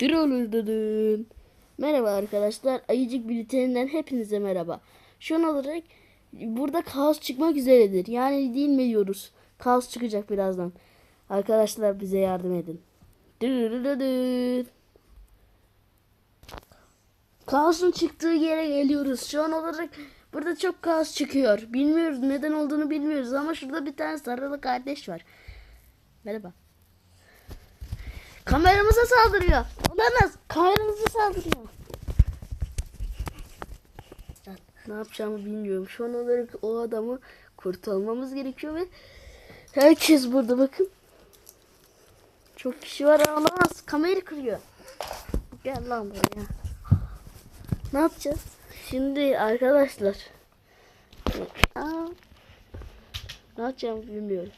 Dırılırdırın. Merhaba arkadaşlar. Ayıcık bülteninden hepinize merhaba. Şu an olarak burada kaos çıkmak üzeredir. Yani değil mi diyoruz? Kaos çıkacak birazdan. Arkadaşlar bize yardım edin. Dırırırır. Kaosun çıktığı yere geliyoruz. Şu an olarak burada çok kaos çıkıyor. Bilmiyoruz neden olduğunu bilmiyoruz ama şurada bir tane sarılı kardeş var. Merhaba. Kameramıza saldırıyor. Olamaz. Kameramıza saldırıyor. Ne yapacağımı bilmiyorum. Şu an olarak o adamı kurtarmamız gerekiyor ve herkes burada bakın. Çok kişi var olamaz. Kamerayı kırıyor. Gel lan buraya. Ne yapacağız? Şimdi arkadaşlar. Aa, ne yapacağımı bilmiyorum.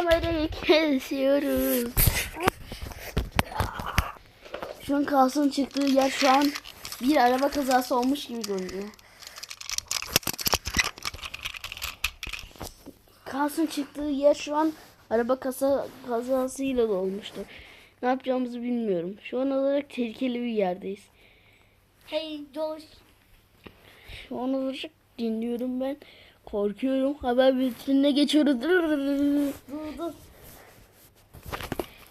Kamerayı kesiyoruz. Şu an kalsın çıktığı yer şu an bir araba kazası olmuş gibi görünüyor. Kalsın çıktığı yer şu an araba kasa kazasıyla dolmuştu. Ne yapacağımızı bilmiyorum. Şu an olarak tehlikeli bir yerdeyiz. Hey Josh. Şu an olarak dinliyorum ben. Korkuyorum. Haber bültenine geçiyoruz. Dur dur.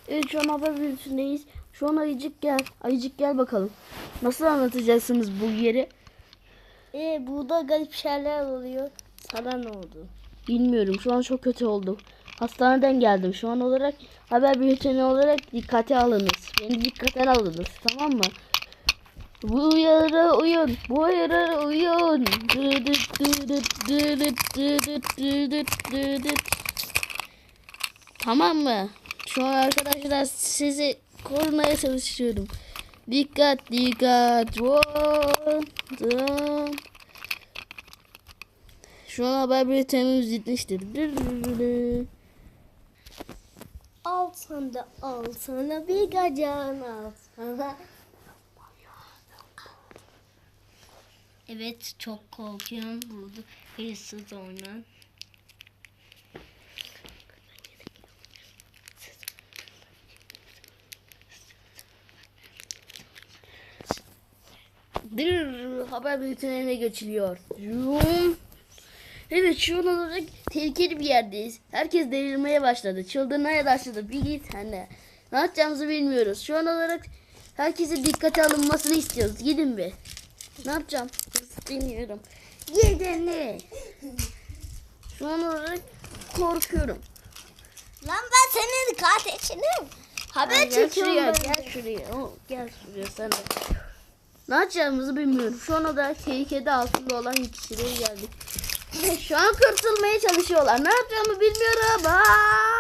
Evet şu an haber bültenindeyiz. Şu an ayıcık gel. Ayıcık gel bakalım. Nasıl anlatacaksınız bu yeri? Ee, burada garip şeyler oluyor. Sana ne oldu? Bilmiyorum. Şu an çok kötü oldum. Hastaneden geldim. Şu an olarak haber bülteni olarak dikkate alınız. Beni dikkate alınız. Tamam mı? Bu uyarı uyun. Bu uyarı uyun. Tamam mı? Şu an arkadaşlar sizi korumaya çalışıyorum. Dikkat dikkat. Şu an haber bültenimiz. Dırırırı. Al sana al sana bir gacan al sana. Evet çok korkuyorum burada hırsız oynan. Dırırırı. Haber bültenine geçiliyor. Yum. Evet şu an olarak tehlikeli bir yerdeyiz. Herkes delirmeye başladı. Çıldırmaya başladı. Bir git anne. Ne yapacağımızı bilmiyoruz. Şu an olarak herkese dikkate alınmasını istiyoruz. Gidin bir. Ne yapacağım? Bilmiyorum. Mi? Şu an olarak korkuyorum. Lan ben senin kardeşinim. Haber gel çekiyorum şuraya, ben. gel şuraya. O, gel şuraya sen de. Ne yapacağımızı bilmiyorum. Şu an olarak tehlikede altında olan kişilere geldik. Şu an kurtulmaya çalışıyorlar. Ne yapacağımı bilmiyorum. Aa!